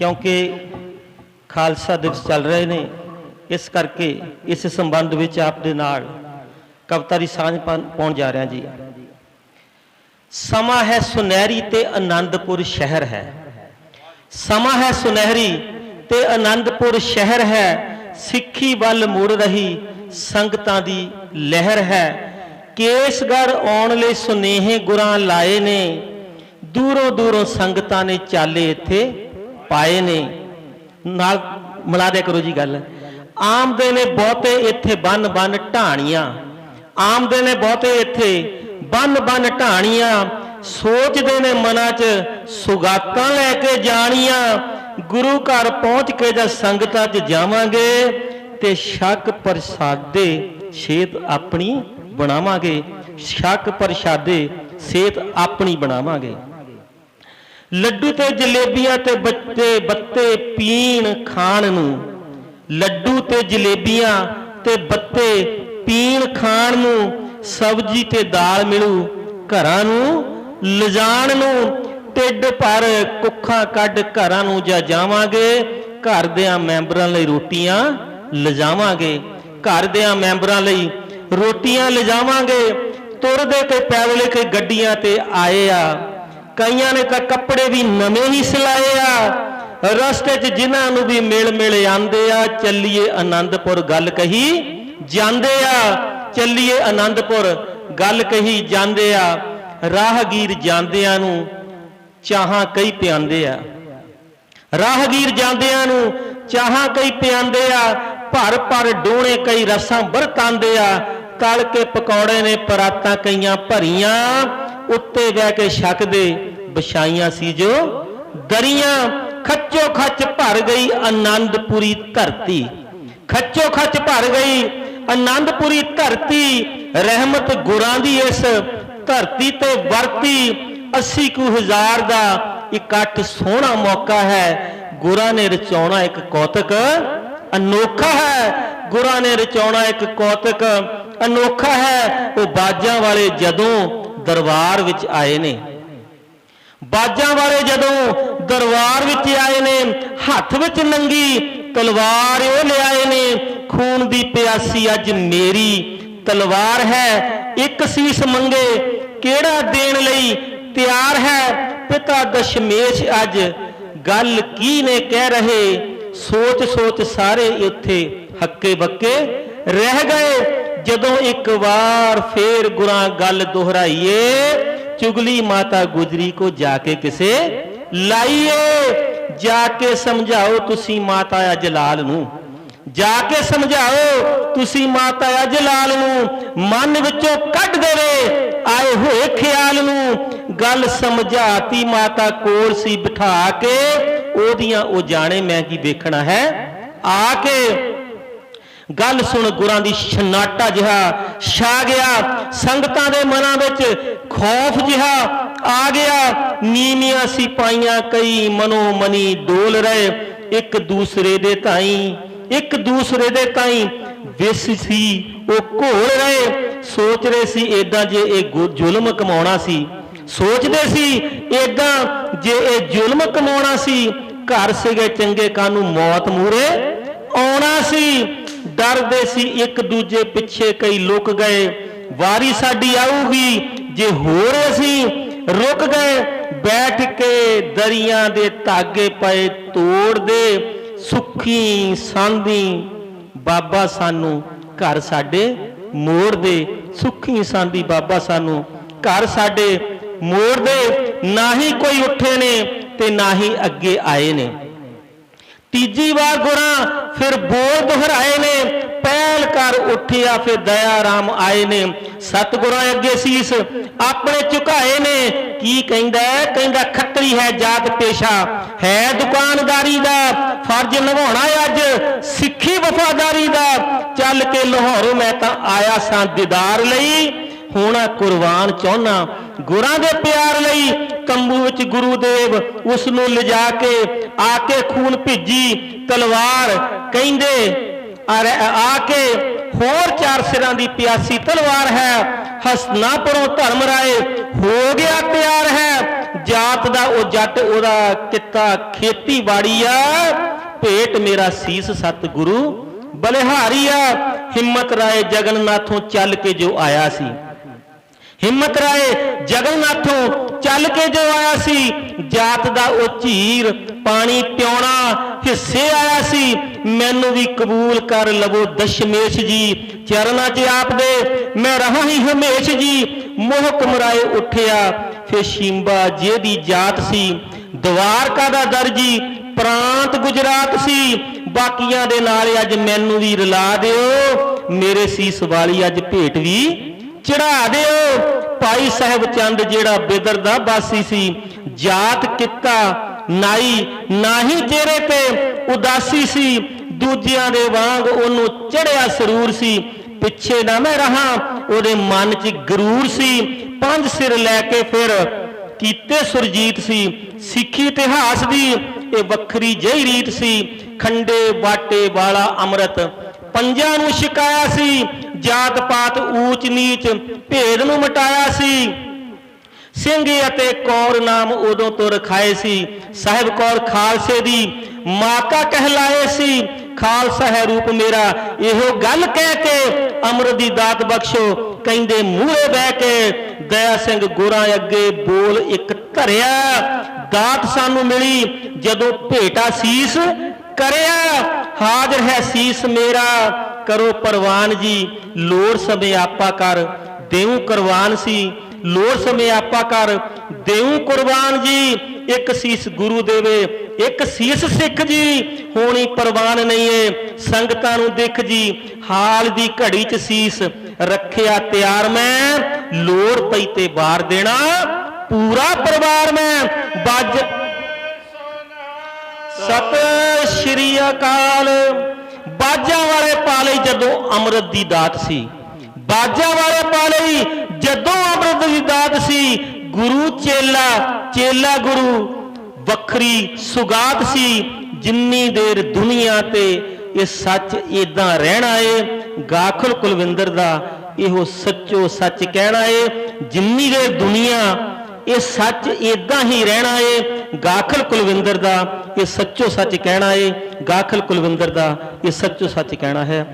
ਕਿਉਂਕਿ ਖਾਲਸਾ ਦਿਵਸ ਚੱਲ ਰਹੇ ਨੇ, ਇਸ ਕਰਕੇ ਇਸ ਸੰਬੰਧ ਵਿੱਚ ਆਪ ਦੇ ਨਾਲ ਕਵਿਤਾ ਦੀ ਸਾਂਝ ਪਾਉਣ ਜਾ ਰਿਹਾ ਜੀ। ਸਮਾਂ ਹੈ ਸੁਨਹਿਰੀ ਤੇ ਆਨੰਦਪੁਰ ਸ਼ਹਿਰ ਹੈ। ਸਮਾਂ ਹੈ ਸੁਨਹਿਰੀ ਤੇ ਆਨੰਦਪੁਰ ਸ਼ਹਿਰ ਹੈ, ਸਿੱਖੀ ਵੱਲ ਮੁੜ ਰਹੀ ਸੰਗਤਾਂ ਦੀ ਲਹਿਰ ਹੈ। ਕੇਸਗੜ ਆਉਣ ਲਈ ਸੁਨੇਹੇ ਗੁਰਾਂ ਲਾਏ ਨੇ ਦੂਰੋਂ ਦੂਰੋਂ ਸੰਗਤਾਂ ਨੇ ਚਾਲੇ ਇੱਥੇ। ਪਾਏ ਨੇ। ਨਾਲ ਮਿਲਾ ਦਿਆ ਕਰੋ ਜੀ ਗੱਲ। ਆਮਦੇ ਨੇ ਬਹੁਤੇ ਇੱਥੇ ਬੰਨ ਬੰਨ ਢਾਣੀਆਂ ਆਮਦੇ ਨੇ ਬਹੁਤੇ ਇੱਥੇ ਬੰਨ ਬੰਨ ਢਾਣੀਆਂ ਸੋਚਦੇ ਨੇ ਮਨਾਂ 'ਚ ਸੁਗਾਤਾਂ ਲੈ ਕੇ ਜਾਣੀਆਂ। ਗੁਰੂ ਘਰ ਪਹੁੰਚ ਕੇ ਜਦ ਸੰਗਤਾਂ 'ਚ ਜਾਵਾਂਗੇ ਤੇ ਸ਼ੱਕ ਪ੍ਰਸਾਦੇ ਛੇਤ ਆਪਣੀ ਬਣਾਵਾਂਗੇ। ਸ਼ੱਕ ਪ੍ਰਸਾਦੇ ਸੇਤ ਆਪਣੀ ਬਣਾਵਾਂਗੇ। ਲੱਡੂ ਤੇ ਜਲੇਬੀਆਂ ਤੇ ਬੱਤੇ ਬੱਤੇ ਪੀਣ ਖਾਣ ਨੂੰ। ਲੱਡੂ ਤੇ ਜਲੇਬੀਆਂ ਤੇ ਬੱਤੇ ਪੀਣ ਖਾਣ ਨੂੰ ਸਬਜ਼ੀ ਤੇ ਦਾਲ ਮਿਲੂ। ਘਰਾਂ ਨੂੰ ਲਿਜਾਣ ਨੂੰ ਢਿੱਡ ਭਰ ਕੁੱਖਾਂ ਕੱਢ ਘਰਾਂ ਨੂੰ ਜਾ ਜਾਵਾਂਗੇ। ਘਰ ਦਿਆਂ ਮੈਂਬਰਾਂ ਲਈ ਰੋਟੀਆਂ ਲਿਜਾਵਾਂਗੇ। ਘਰ ਦਿਆਂ ਮੈਂਬਰਾਂ ਲਈ ਰੋਟੀਆਂ ਲਿਜਾਵਾਂਗੇ। ਤੁਰਦੇ ਤੇ ਪੈਦਲ ਕੇ ਗੱਡੀਆਂ ਤੇ ਆਏ ਆ। ਕਈਆਂ ਨੇ ਤਾਂ ਕੱਪੜੇ ਵੀ ਨਵੇਂ ਹੀ ਸਿਲਾਏ ਆ। ਰਸਤੇ 'ਚ ਜਿਨ੍ਹਾਂ ਨੂੰ ਵੀ ਮਿਲ ਮਿਲ ਆਂਦੇ ਆ, ਚੱਲੀਏ ਆਨੰਦਪੁਰ, ਗੱਲ ਕਹੀ ਜਾਂਦੇ ਆ। ਚੱਲੀਏ ਆਨੰਦਪੁਰ, ਗੱਲ ਕਹੀ ਜਾਂਦੇ ਆ। ਰਾਹਗੀਰ ਜਾਂਦਿਆਂ ਨੂੰ ਚਾਹਾਂ ਕਈ ਪਿਆਂਦੇ ਆ। ਰਾਹਗੀਰ ਜਾਂਦਿਆਂ ਨੂੰ ਚਾਹਾਂ ਕਈ ਪਿਆਂਦੇ ਆ। ਭਰ ਭਰ ਡੋਣੇ ਕਈ ਰਸਾਂ ਵਰਤਾਂਦੇ ਆ। ਤਲ ਕੇ ਪਕੌੜੇ ਨੇ ਪਰਾਤਾਂ ਕਈਆਂ ਭਰੀਆਂ। ਉੱਤੇ ਬਹਿ ਕੇ ਛਕਦੇ ਵਿਛਾਈਆਂ ਸੀ ਜੋ ਦਰੀਆਂ ਖੱਚੋ ਖੱਚ ਭਰ ਗਈ ਆਨੰਦਪੁਰੀ ਧਰਤੀ। ਖੱਚੋ ਖੱਚ ਭਰ ਗਈ ਆਨੰਦਪੁਰੀ ਧਰਤੀ, ਰਹਿਮਤ ਗੁਰਾਂ ਦੀ ਇਸ ਧਰਤੀ ਤੇ ਵਰਤੀ। 80 ਕੁ ਹਜ਼ਾਰ ਦਾ ਇਕੱਠ ਸੋਹਣਾ ਮੌਕਾ ਹੈ। ਗੁਰਾਂ ਨੇ ਰਚਾਉਣਾ ਇੱਕ ਕੌਤਕ ਅਨੋਖਾ ਹੈ। ਗੁਰਾਂ ਨੇ ਰਚਾਉਣਾ ਇੱਕ ਕੌਤਕ ਅਨੋਖਾ ਹੈ। ਉਹ ਬਾਜਾਂ ਵਾਲੇ ਜਦੋਂ ਦਰਬਾਰ ਵਿੱਚ ਆਏ ਨੇ। ਬਾਜਾਂ ਵਾਲੇ ਜਦੋਂ ਦਰਬਾਰ ਵਿੱਚ ਆਏ ਨੇ, ਹੱਥ ਵਿੱਚ ਨੰਗੀ ਤਲਵਾਰ ਉਹ ਲਿਆਏ ਨੇ, ਖੂਨ ਦੀ ਪਿਆਸੀ ਅੱਜ ਮੇਰੀ ਤਲਵਾਰ ਹੈ। ਇੱਕ ਸੀਸ ਮੰਗੇ, ਕਿਹੜਾ ਦੇਣ ਲਈ ਤਿਆਰ ਹੈ? ਪਿਤਾ ਦਸ਼ਮੇਸ਼ ਅੱਜ ਗੱਲ ਕੀ ਨੇ ਕਹਿ ਰਹੇ? ਸੋਚ ਸੋਚ ਸਾਰੇ ਇੱਥੇ ਹੱਕੇ ਬੱਕੇ ਰਹਿ ਗਏ। ਜਦੋਂ ਇੱਕ ਵਾਰ ਫੇਰ ਗੁਰਾਂ ਗੱਲ ਦੁਹਰਾਈਏ, ਚੁਗਲੀ ਮਾਤਾ ਗੁਜਰੀ ਕੋ ਜਾ ਕੇ ਕਿਸੇ ਲਾਈਏ? ਜਾ ਕੇ ਸਮਝਾਓ ਤੁਸੀਂ ਮਾਤਾ ਆ ਜਲਾਲ ਨੂੰ। ਜਾ ਕੇ ਸਮਝਾਓ ਤੁਸੀਂ ਮਾਤਾ ਆ ਜਲਾਲ ਨੂੰ। ਮਨ ਵਿੱਚੋਂ ਕੱਢ ਦੇਵੇ, ਆਏ ਹੋਏ ਖਿਆਲ ਨੂੰ। ਗੱਲ ਸਮਝਾਤੀ ਮਾਤਾ ਕੋਲ ਸੀ ਬਿਠਾ ਕੇ, ਉਹਦੀਆਂ ਉਹ ਜਾਣੇ ਮੈਂ ਕੀ ਵੇਖਣਾ ਹੈ? ਆ ਕੇ ਗੱਲ ਸੁਣ ਗੁਰਾਂ ਦੀ ਛਨਾਟਾ ਜਿਹਾ ਛਾ ਗਿਆ, ਸੰਗਤਾਂ ਦੇ ਮਨਾਂ ਵਿੱਚ ਖੌਫ ਜਿਹਾ ਆ ਗਿਆ। ਨੀਵੀਆਂ ਸਿਪਾਈਆਂ ਕਈ ਮਨੋ ਮਨੀ ਡੋਲ ਰਹੇ, ਇੱਕ ਦੂਸਰੇ ਦੇ ਤਾਈ, ਇੱਕ ਦੂਸਰੇ ਦੇ ਤਾਈ ਵਿਸ ਸੀ, ਉਹ ਘੋਲ ਰਹੇ। ਸੋਚ ਰਹੇ ਸੀ ਏਦਾਂ ਜੇ ਇਹ ਗੁ- ਜ਼ੁਲਮ ਕਮਾਉਣਾ ਸੀ। ਸੋਚਦੇ ਸੀ ਏਦਾਂ ਜੇ ਇਹ ਜ਼ੁਲਮ ਕਮਾਉਣਾ ਸੀ, ਘਰ ਸੀਗੇ ਚੰਗੇ ਕਾਨੂੰ ਮੌਤ ਮੂਰੇ ਆਉਣਾ ਸੀ। ਡਰਦੇ ਸੀ ਇੱਕ ਦੂਜੇ ਪਿੱਛੇ ਕਈ ਲੁਕ ਗਏ। ਵਾਰੀ ਸਾਡੀ ਆਊਗੀ, ਜੇ ਹੋਰ ਅਸੀਂ ਰੁਕ ਗਏ, ਬੈਠ ਕੇ ਦਰੀਆਂ ਦੇ ਧਾਗੇ ਪਏ ਤੋੜਦੇ ਸੁੱਖੀ ਸਾਂਦੀ ਬਾਬਾ ਸਾਨੂੰ ਘਰ ਸਾਡੇ ਮੋੜ ਦੇ, ਸੁੱਖੀ ਸਾਂਦੀ ਬਾਬਾ ਸਾਨੂੰ ਘਰ ਸਾਡੇ ਮੋੜ ਦੇ, ਨਾ ਹੀ ਕੋਈ ਉੱਠੇ ਨੇ ਤੇ ਨਾ ਹੀ ਅੱਗੇ ਆਏ ਨੇ। ਤੀਜੀ ਵਾਰ ਗੁਰਾਂ ਫਿਰ ਬੋਲ ਦੁਹਰਾਏ ਨੇ, ਪਹਿਲ ਕਰ ਉੱਠਿਆ, ਫਿਰ ਦਇਆ ਰਾਮ ਆਏ ਨੇ। ਸਤਿਗੁਰਾਂ ਅੱਗੇ ਸੀਸ ਆਪਣੇ ਝੁਕਾਏ ਨੇ। ਕੀ ਕਹਿੰਦਾ ਕਹਿੰਦਾ, ਖੱਤਰੀ ਹੈ ਜਾਤ ਪੇਸ਼ਾ, ਹੈ ਦੁਕਾਨਦਾਰੀ ਦਾ, ਫਰਜ਼ ਨਿਭਾਉਣਾ ਅੱਜ, ਸਿੱਖੀ ਵਫਾਦਾਰੀ ਦਾ। ਚੱਲ ਕੇ ਲਾਹੌਰੋਂ ਮੈਂ ਤਾਂ ਆਇਆ ਸਾਂ ਦੀਦਾਰ ਲਈ, ਹੋਣਾ ਕੁਰਬਾਨ ਚਾਹੁੰਨਾ ਗੁਰਾਂ ਦੇ ਪਿਆਰ ਲਈ ਤੰਬੂ ਵਿੱਚ ਗੁਰੂ ਦੇਵ ਉਸ ਨੂੰ ਲਿਜਾ ਕੇ ਆ ਕੇ ਖੂਨ ਭਿੱਜੀ, ਤਲਵਾਰ ਕਹਿੰਦੇ ਆ ਕੇ ਹੋਰ ਚਾਰ ਸਿਰਾਂ ਦੀ ਪਿਆਸੀ ਤਲਵਾਰ ਹੈ ਹਸਨਾਪੁਰੋਂ ਧਰਮ ਰਾਏ ਹੋ ਗਿਆ ਤਿਆਰ ਹੈ, ਜਾਤ ਦਾ ਉਹ ਜੱਟ ਉਹਦਾ ਕਿੱਤਾ ਖੇਤੀਬਾੜੀ ਆ, ਭੇਟ ਮੇਰਾ ਸੀਸ ਸਤਿਗੁਰੂ ਬਲਿਹਾਰੀ ਆ, ਹਿੰਮਤ ਰਾਏ ਜਗਨਨਾਥੋਂ ਚੱਲ ਕੇ ਜੋ ਆਇਆ ਸੀ। ਹਿੰਮਤ ਰਾਏ ਜਗਨਨਾਥੋਂ ਚੱਲ ਕੇ ਜੋ ਆਇਆ ਸੀ, ਜਾਤ ਦਾ ਉਹ ਝੀਰ ਪਾਣੀ ਪਿਉਣਾ, ਹਿੱਸੇ ਆਇਆ ਸੀ, ਮੈਨੂੰ ਵੀ ਕਬੂਲ ਕਰ ਲਵੋ ਦਸ਼ਮੇਸ਼ ਜੀ, ਚਰਨਾਂ 'ਚ ਆਪ ਦੇ, ਮੈਂ ਰਹਾ ਹੀ ਹਮੇਸ਼ ਜੀ। ਮੋਹ ਕਮਰਾਏ ਉੱਠਿਆ ਫੇ ਸ਼ਿੰਬਾ ਜਿਹਦੀ ਜਾਤ ਸੀ ਦਵਾਰਕਾ ਦਾ ਦਰਜੀ ਪ੍ਰਾਂਤ ਗੁਜਰਾਤ ਸੀ। ਬਾਕੀਆਂ ਦੇ ਨਾਲ ਅੱਜ ਮੈਨੂੰ ਵੀ ਰਲਾ ਦਿਓ। ਮੇਰੇ ਸੀਸ ਵਾਲੀ ਅੱਜ ਭੇਟ ਵੀ ਚੜਾ ਦਿਓ। ਭਾਈ ਸਾਹਿਬ ਚੰਦ ਜਿਹੜਾ ਬਿਦਰ ਦਾ ਬਾਸੀ ਸੀ, ਜਾਤ, ਕਿੱਤਾ, ਨਾਈ, ਨਾਹੀ ਚਿਹਰੇ ਤੇ ਉਦਾਸੀ ਸੀ, ਦੂਜਿਆਂ ਦੇ ਵਾਂਗ ਉਹਨੂੰ ਚੜਿਆ ਸਰੂਰ ਸੀ। ਪਿੱਛੇ ਨਾ ਮੈਂ ਰਹਾ, ਉਹਦੇ ਮਨ 'ਚ ਗਰੂਰ ਸੀ। ਪੰਜ ਸਿਰ ਲੈ ਕੇ ਫਿਰ ਕੀਤੇ ਸੁਰਜੀਤ ਸੀ। ਸਿੱਖੀ ਇਤਿਹਾਸ ਦੀ ਇਹ ਵੱਖਰੀ ਜਿਹੀ ਰੀਤ ਸੀ। ਖੰਡੇ ਬਾਟੇ ਵਾਲਾ ਅੰਮ੍ਰਿਤ। ਪੰਜਾਂ ਨੂੰ ਛਕਾਇਆ ਸੀ। ਜਾਤ ਪਾਤ ਊਚ ਨੀਚ ਭੇਦ ਨੂੰ ਮਟਾਇਆ ਸੀ। ਸਿੰਘ ਅਤੇ ਕੌਰ ਨਾਮ ਉਦੋਂ ਤੋਂ ਰਖਾਏ ਸੀ। ਸਾਹਿਬ ਕੌਰ ਖਾਲਸੇ ਦੀ ਮਾਤਾ ਕਹਿਲਾਏ ਸੀ। ਖਾਲਸਾ ਹੈ ਰੂਪ ਮੇਰਾ। ਇਹੋ ਗੱਲ ਕਹਿ ਕੇ ਅੰਮ੍ਰਿਤ ਦੀ ਦਾਤ ਬਖਸ਼ੋ। ਕਹਿੰਦੇ ਮੂਹਰੇ ਬਹਿ ਕੇ, ਦਇਆ ਸਿੰਘ ਗੋਰਾ ਅੱਗੇ ਬੋਲ ਇੱਕ ਧਰਿਆ। ਦਾਤ ਸਾਨੂੰ ਮਿਲੀ। ਜਦੋਂ ਭੇਟਾ ਸੀਸ ਕਰਿਆ, ਹਾਜ਼ਰ ਹੈ ਸੀਸ ਮੇਰਾ। ਕਰੋ ਪ੍ਰਵਾਨ ਜੀ, ਲੋੜ ਸਮੇਂ ਆਪਾ ਕਰ। ਦੇਉ ਕੁਰਬਾਨ ਸੀ, ਲੋੜ ਸਮੇਂ ਆਪਾ ਕਰ। ਦੇਉ ਕੁਰਬਾਨ ਜੀ, ਇੱਕ ਸੀਸ ਗੁਰੂ ਦੇਵੇ, ਇੱਕ ਸੀਸ ਸਿੱਖ ਜੀ, ਹੋਣੀ ਪ੍ਰਵਾਨ ਨਹੀਂ ਏ। ਸੰਗਤਾਂ ਨੂੰ ਦਿਖ ਜੀ, ਹਾਲ ਦੀ ਘੜੀ ਚ ਸੀਸ ਰੱਖਿਆ ਤਿਆਰ ਮੈਂ, ਲੋੜ ਪਈ ਤੇ ਬਾਰ ਦੇਣਾ, ਪੂਰਾ ਪਰਿਵਾਰ ਮੈਂ। ਬੱਜ ਸਤ ਸ਼੍ਰੀ ਅਕਾਲ। ਬਾਜਾਂ ਵਾਲੇ ਪਾਲੇ ਜਦੋਂ ਅੰਮ੍ਰਿਤ ਦੀ ਦਾਤ ਸੀ। ਬਾਜਾਂ ਵਾਲੇ ਪਾਲੇ ਜਦੋਂ ਅੰਮ੍ਰਿਤ ਦੀ ਦਾਤ ਸੀ। ਗੁਰੂ ਚੇਲਾ ਚੇਲਾ ਗੁਰੂ, ਵੱਖਰੀ ਸੁਗਾਤ ਸੀ। ਜਿੰਨੀ ਦੇਰ ਦੁਨੀਆ ਤੇ ਇਹ ਸੱਚ ਇਦਾਂ ਰਹਿਣਾ ਏ, ਗਾਖਲ ਕੁਲਵਿੰਦਰ ਦਾ ਇਹੋ ਸੱਚੋ ਸੱਚ ਕਹਿਣਾ ਏ, ਜਿੰਨੀ ਦੇਰ ਦੁਨੀਆ ਇਹ ਸੱਚ ਇਦਾਂ ਹੀ ਰਹਿਣਾ ਏ, ਗਾਖਲ ਕੁਲਵਿੰਦਰ ਦਾ, ਇਹ ਸੱਚੋ ਸੱਚ ਕਹਿਣਾ ਏ, ਗਾਖਲ ਕੁਲਵਿੰਦਰ ਦਾ, ਇਹ ਸੱਚੋ ਸੱਚ ਕਹਿਣਾ ਹੈ।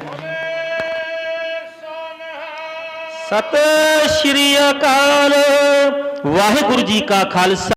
ਸਤਿ ਸ਼੍ਰੀ ਅਕਾਲ, ਵਾਹਿਗੁਰੂ ਜੀ ਕਾ ਖਾਲਸਾ।